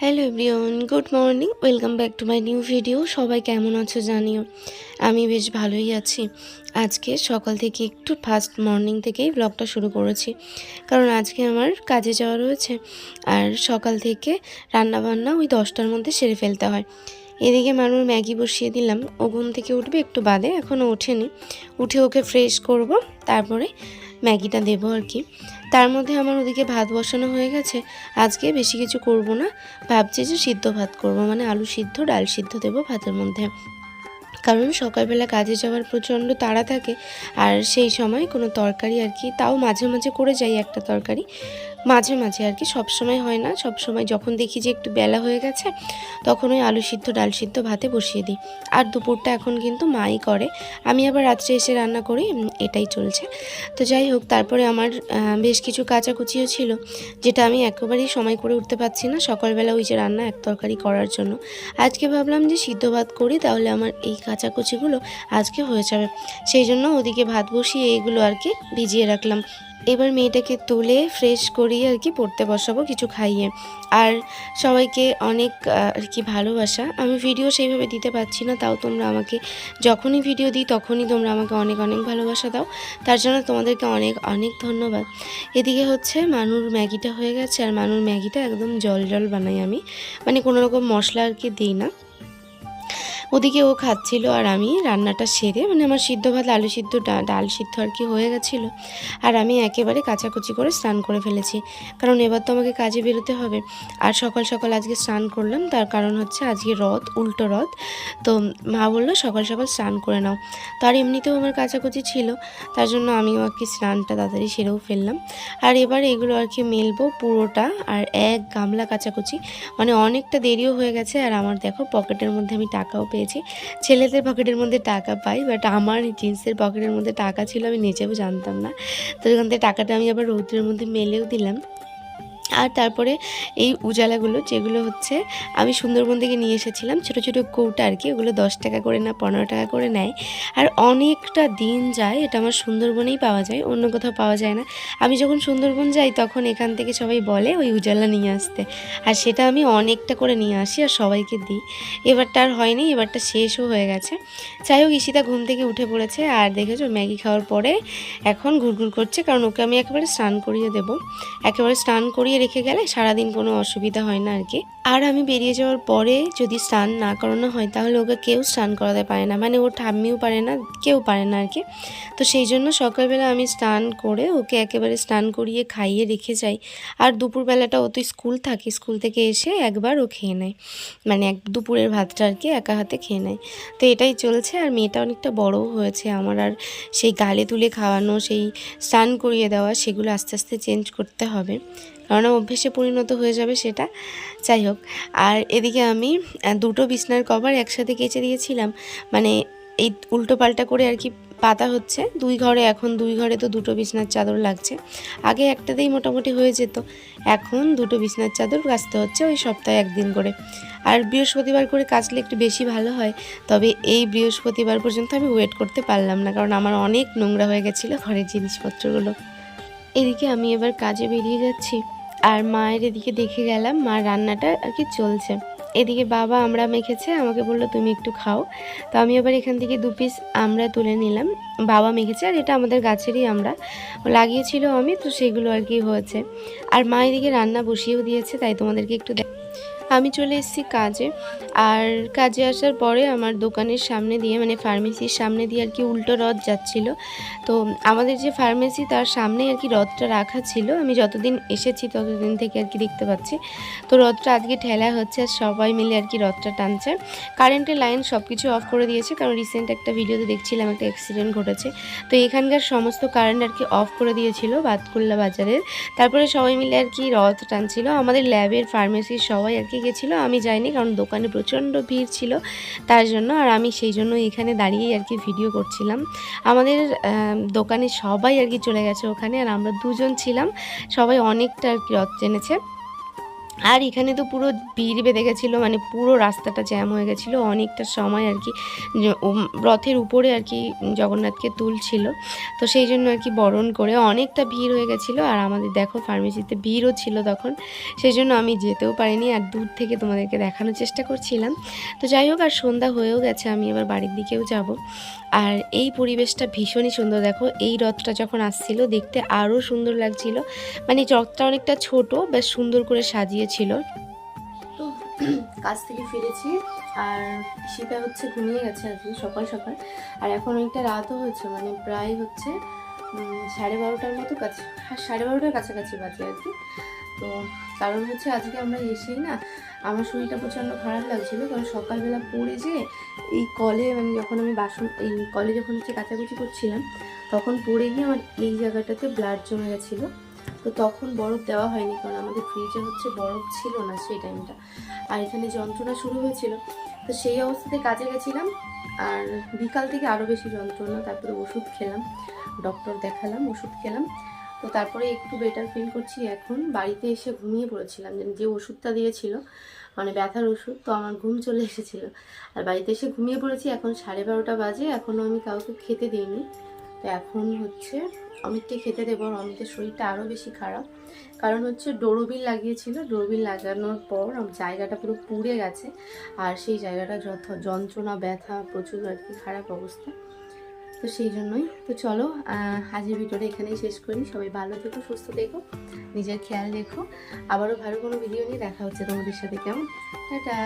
Hello everyone good morning welcome back to my new video সবাই কেমন আছো জানিও? আমি বেশ ভালোই আছি। আজকে সকাল থেকে একটু ফার্স্ট মর্নিং থেকেই ব্লগটা শুরু করেছি। কারণ আজকে আমার কাজে যাওয়া রয়েছে। আর সকাল থেকে রান্না বান্না ওই দশটার মধ্যে সেরে ফেলতে হয়। এদিকে মানুষ ম্যাগি বসিয়ে দিলাম। ও ঘুম থেকে উঠবে, একটু বাদে এখনও ওঠেনি। উঠে ওকে ফ্রেশ করব, তারপরে ম্যাগিটা দেবো আর কি। তার মধ্যে আমার ওদিকে ভাত বসানো হয়ে গেছে। আজকে বেশি কিছু করব না। ভাবছি যে সিদ্ধ ভাত করব মানে আলু সিদ্ধ, ডাল সিদ্ধ দেবো ভাতের মধ্যে। কারণ সকালবেলা কাজে যাওয়ার প্রচণ্ড তাড়া থাকে, আর সেই সময় কোনো তরকারি আর কি, তাও মাঝে মাঝে করে যাই একটা তরকারি। মাঝে মাঝে আর কি সব সময় হয় না। সব সময় যখন দেখি যে একটু বেলা হয়ে গেছে, তখন ওই আলু সিদ্ধ, ডাল সিদ্ধ ভাতে বসিয়ে দিই। আর দুপুরটা এখন কিন্তু মাই করে। আমি আবার রাত্রে এসে রান্না করি এটাই চলছে। তো যাই হোক, তারপরে আমার বেশ কিছু কাচাকুচিও ছিল, যেটা আমি একেবারেই সময় করে উঠতে পারছি না সকালবেলা ওই যে রান্না এক তরকারি করার জন্য। আজকে ভাবলাম যে সিদ্ধ ভাত করি, তাহলে আমার এই কাচাকুচিগুলো আজকে হয়ে যাবে। সেই জন্য ওদিকে ভাত বসিয়ে এগুলো আর কি ভিজিয়ে রাখলাম। এবার মেয়েটাকে তুলে ফ্রেশ করিয়ে আর কি পড়তে বসাবো কিছু খাইয়ে। আর সবাইকে অনেক আর কি ভালোবাসা। আমি ভিডিও সেইভাবে দিতে পারছি না, তাও তোমরা আমাকে যখনই ভিডিও দিই তখনই তোমরা আমাকে অনেক অনেক ভালোবাসা দাও। তার জন্য তোমাদেরকে অনেক অনেক ধন্যবাদ। এদিকে হচ্ছে মানুর ম্যাগিটা হয়ে গেছে, আর মানুর ম্যাগিটা একদম জল জল বানাই আমি। মানে কোনো রকম মশলা আর কি দিই না। ওদিকে ও খাচ্ছিল আর আমি রান্নাটা সেরে মানে আমার সিদ্ধ ভাত, আলু সিদ্ধ ডাল সিদ্ধ আর কি হয়ে গেছিল। আর আমি একেবারে কাচাকুচি করে স্নান করে ফেলেছি। কারণ এবার তো আমাকে কাজে বেরোতে হবে। আর সকাল সকাল আজকে স্নান করলাম, তার কারণ হচ্ছে আজকে রথ, উল্টো রথ। তো মা বলল, সকাল সকাল স্নান করে নাও। তো আর এমনিতেও আমার কাচাকুচি ছিল, তার জন্য আমিও আর কি স্নানটা তাড়াতাড়ি সেরেও ফেললাম। আর এবার এগুলো আর কি মেলবো পুরোটা, আর এক গামলা কাচাকুচি। মানে অনেকটা দেরিও হয়ে গেছে, আর আমার দেখো পকেটের মধ্যে আমি টাকাও পেয়েছি। ছেলেদের পকেটের মধ্যে টাকা পাই বাট আমার জিন্সের পকেটের মধ্যে টাকা ছিল আমি নিজেও জানতাম না। তো ওখান থেকে টাকাটা আমি আবার রৌদ্রের মধ্যে মেলেও দিলাম। আর তারপরে এই উজালাগুলো, যেগুলো হচ্ছে আমি সুন্দরবন থেকে নিয়ে এসেছিলাম, ছোটো ছোটো কৌটা আর কি, ওগুলো দশ টাকা করে না, পনেরো টাকা করে নেয়। আর অনেকটা দিন যায়, এটা আমার সুন্দরবনেই পাওয়া যায়, অন্য কোথাও পাওয়া যায় না। আমি যখন সুন্দরবন যাই, তখন এখান থেকে সবাই বলে, ওই উজালা নিয়ে আসতে। আর সেটা আমি অনেকটা করে নিয়ে আসি আর সবাইকে দিই। এবারটা আর হয়নি, এবারটা শেষও হয়ে গেছে। যাই হোক, ঈশিতা ঘুম থেকে উঠে পড়েছে আর দেখেছ, ম্যাগি খাওয়ার পরে এখন ঘুরঘুর করছে, কারণ ওকে আমি একেবারে স্নান করিয়ে দেবো। একেবারে স্নান করিয়ে রেখে গেলে সারাদিন কোনো অসুবিধা হয় না আর কি আর আমি বেরিয়ে যাওয়ার পরে যদি স্নান না করানো হয়, তাহলে ওকে কেউ স্নান করাতে পারে না। মানে ওর ঠাম্মিও পারে না, কেউ পারে না আর কি তো সেই জন্য সকালবেলা আমি স্নান করে ওকে একেবারে স্নান করিয়ে খাইয়ে রেখে যাই। আর দুপুরবেলাটা ও তো স্কুল থাকে, স্কুল থেকে এসে একবার ও খেয়ে নেয়। মানে এক দুপুরের ভাতটা আর কি একা হাতে খেয়ে নেয়। তো এটাই চলছে, আর মেয়েটা অনেকটা বড়ও হয়েছে আমার। আর সেই গালে তুলে খাওয়ানো, সেই স্নান করিয়ে দেওয়া, সেগুলো আস্তে আস্তে চেঞ্জ করতে হবে। কারণ অভ্যেসে পরিণত হয়ে যাবে সেটা। যাই হোক, আর এদিকে আমি দুটো বিছনার কভার একসাথে কেচে দিয়েছিলাম। মানে এই উল্টো পাল্টা করে আর কি পাতা হচ্ছে। দুই ঘরে, এখন দুই ঘরে তো দুটো বিছনার চাদর লাগছে। আগে একটাতেই মোটামুটি হয়ে যেত। এখন দুটো বিছনার চাদর কাচতে হচ্ছে ওই সপ্তাহে একদিন করে। আর বৃহস্পতিবার করে কাচলে একটু বেশি ভালো হয়। তবে এই বৃহস্পতিবার পর্যন্ত আমি ওয়েট করতে পারলাম না, কারণ আমার অনেক নোংরা হয়ে গেছিল ঘরের জিনিসপত্রগুলো। এদিকে আমি এবার কাজে বেরিয়ে যাচ্ছি। আর মায়ের এদিকে দেখে গেলাম মার রান্নাটা আর কি চলছে। এদিকে বাবা আমরা মেখেছে, আমাকে বলল, তুমি একটু খাও। তো আমি আবার এখান থেকে দু পিস আমরা তুলে নিলাম। বাবা মেখেছে আর এটা আমাদের গাছেরই আমরা। লাগিয়েছিল আমি, তো সেগুলো আর কি হয়েছে। আর মা এদিকে রান্না বসিয়েও দিয়েছে, তাই তোমাদেরকে একটু দেখ আমি চলে এসেছি কাজে। আর কাজে আসার পরে আমার দোকানের সামনে দিয়ে মানে ফার্মেসির সামনে দিয়ে আর কি উল্টো রথ যাচ্ছিল। তো আমাদের যে ফার্মেসি তার সামনে আর কি রথটা রাখা ছিল। আমি যতদিন এসেছি ততদিন থেকে আর কি দেখতে পাচ্ছি। তো রথটা আজকে ঠেলা হচ্ছে আর সবাই মিলে আর কি রথটা টানছে। কারেন্টের লাইন সব কিছু অফ করে দিয়েছে। কারণ রিসেন্ট একটা ভিডিওতে দেখছিলাম একটা অ্যাক্সিডেন্ট ঘটেছে। তো এখানকার সমস্ত কারেন্ট আর কি অফ করে দিয়েছিল বাতকুল্লা বাজারের। তারপরে সবাই মিলে আর কি রথ টানছিল। আমাদের ল্যাবের ফার্মেসির সবাই আর কি গেছিল, আমি যাইনি কারণ দোকানে প্রচণ্ড ভিড় ছিল, তার জন্য আর আমি সেই জন্য এখানে দাঁড়িয়েই আর কি ভিডিও করছিলাম। আমাদের দোকানে সবাই আর কি চলে গেছে ওখানে আর আমরা দুজন ছিলাম, সবাই অনেকটা আর কি রথ টেনেছে আর এখানে তো পুরো ভিড় বেঁধে গেছিল মানে পুরো রাস্তাটা জ্যাম হয়ে গেছিল, অনেকটা সময় আর কি রথের উপরে আর কি জগন্নাথকে তুলছিল। তো সেই জন্য আর কি বরণ করে অনেকটা ভিড় হয়ে গেছিল, আর আমাদের দেখো ফার্মেসিতে ভিড়ও ছিল তখন, সেই জন্য আমি যেতেও পারিনি, আর দূর থেকে তোমাদেরকে দেখানোর চেষ্টা করছিলাম। তো যাই হোক, আর সন্ধ্যা হয়েও গেছে, আমি এবার বাড়ির দিকেও যাব। আর এই পরিবেশটা ভীষণই সুন্দর। দেখো, এই রথটা যখন আসছিল, দেখতে আরও সুন্দর লাগছিল। মানে রথটা অনেকটা ছোট, বেশ সুন্দর করে সাজিয়েছিল। তো কাজ থেকে ফিরেছি, আর সেটা হচ্ছে ঘুমিয়ে গেছে আজকে, সকাল সকাল। আর এখন অনেকটা রাতও হয়েছে মানে প্রায় হচ্ছে সাড়ে বারোটার মতো কাছে, সাড়ে বারোটার কাছাকাছি বাজে আর কি। তো কারণ হচ্ছে আজকে আমরা এসেই না, আমার শরীরটা প্রচণ্ড খারাপ লাগছিল, কারণ সকালবেলা পড়ে যে এই কলে মানে যখন আমি বাসন, এই কলে যখন হচ্ছে কাচাকুচি করছিলাম, তখন পড়ে গিয়ে আমার এই জায়গাটাতে ব্লাড জমে গেছিল। তো তখন বরফ দেওয়া হয়নি, কারণ আমাদের ফ্রিজে হচ্ছে বরফ ছিল না সেই টাইমটা আর এখানে যন্ত্রণা শুরু হয়েছিল। তো সেই অবস্থাতে কাজে গেছিলাম, আর বিকাল থেকে আরও বেশি যন্ত্রণা, তারপরে ওষুধ খেলাম ডক্টর দেখালাম, ওষুধ খেলাম। তো তারপরে একটু বেটার ফিল করছি এখন। বাড়িতে এসে ঘুমিয়ে পড়েছিলাম যে- ওষুধটা দিয়েছিল মানে ব্যথার ওষুধ, তো আমার ঘুম চলে এসেছিল। আর বাড়িতে এসে ঘুমিয়ে পড়েছি, এখন সাড়ে বারোটা বাজে এখনও আমি কাউকে খেতে দিইনি। তো এখন হচ্ছে অমিতকে খেতে দেবো আর অমিতের শরীরটা আরও বেশি খারাপ। কারণ হচ্ছে ডোরোবিল লাগিয়েছিল ডোরবিল লাগানোর পর জায়গাটা পুরো পুড়ে গেছে। আর সেই জায়গাটা যত যন্ত্রণা, ব্যথা প্রচুর আর কি, খারাপ অবস্থা। তো সেই জন্যই। তো চলো আজকের ভিডিওটা এখানেই শেষ করি। সবাই ভালো থেকো, সুস্থ থেকো, নিজের খেয়াল রেখো। আবারও ভালো কোনো ভিডিও নিয়ে দেখা হচ্ছে তোমাদের সাথে, কেমন? টাটা।